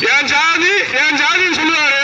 杨家岭，杨家岭，什么来？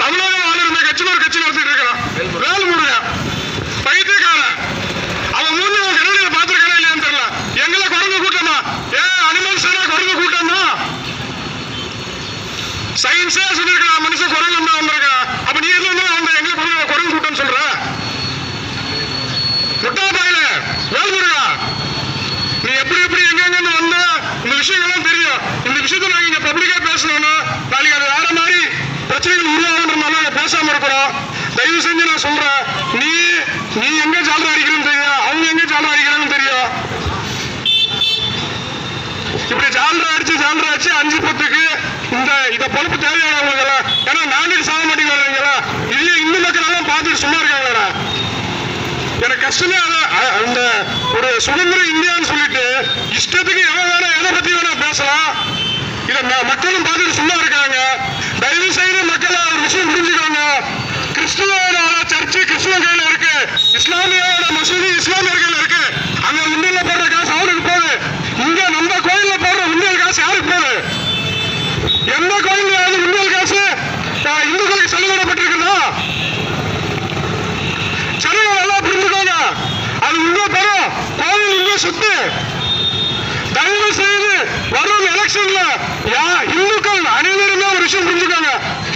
தமிழக ஆளுநர் கட்சியில் ஒரு கட்சி நடத்திட்டு இருக்கிறான் வேல்முருகன். பேசணும்னா நாளைக்கு அது வேற மாதிரி பிரச்சனைகள் உருவாகுன்றதுனால நாங்க பேசாம இருக்கிறோம். தயவு செஞ்சு நான் சொல்றேன். நீ நீ எங்க ஜாலரா அடிக்கிறேன்னு தெரியும் அவங்க எங்க ஜாலரா அடிக்கிறான்னு தெரியும் இப்படி ஜாலரா அடிச்சு ஜாலரா அடிச்சு அஞ்சு பத்துக்கு இந்த இத பொறுப்பு தேவையானவங்க எல்லாம் ஏன்னா நானே சாக மாட்டேங்கிறாங்களா இல்லையே இந்து மக்கள் எல்லாம் பார்த்துட்டு சும்மா இருக்காங்களா எனக்கு கஷ்டமே அந்த ஒரு சுதந்திர இருக்காங்க மக்களும் பார்த்துட்டு சும்மா இருக்காங்க. தயவு செய்து மக்கள் ஒரு விஷயம் புரிஞ்சுக்கோங்க. கிறிஸ்துவோட சர்ச்சு கிறிஸ்துவ கையில இருக்கு. இஸ்லாமியோட மசூதி இஸ்லாமியர் கையில இருக்கு. அங்க உண்டியல்ல போடுற காசு அவனுக்கு போகுது இங்க நம்ம கோயில்ல போடுற உண்டியல் காசு யாருக்கு போகுது எந்த கோயில்ல உண்டியல் காசு? அஹ், இந்துக்களுக்கு செலவிடப்பட்டிருக்குதா? ஜனங்கள் நல்லா புரிஞ்சுக்கோங்க. அது உங்க பணம் கோயில் இங்கே சுத்து. தயவு செய்து வரும் எலெக்ஷன்ல இந்துக்கள் அனைவருமே ஒரு விஷயம் புரிஞ்சுக்காங்க.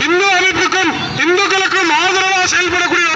இந்து அமைப்புக்கும் இந்துக்களுக்கும் ஆதரவாக செயல்படக்கூடிய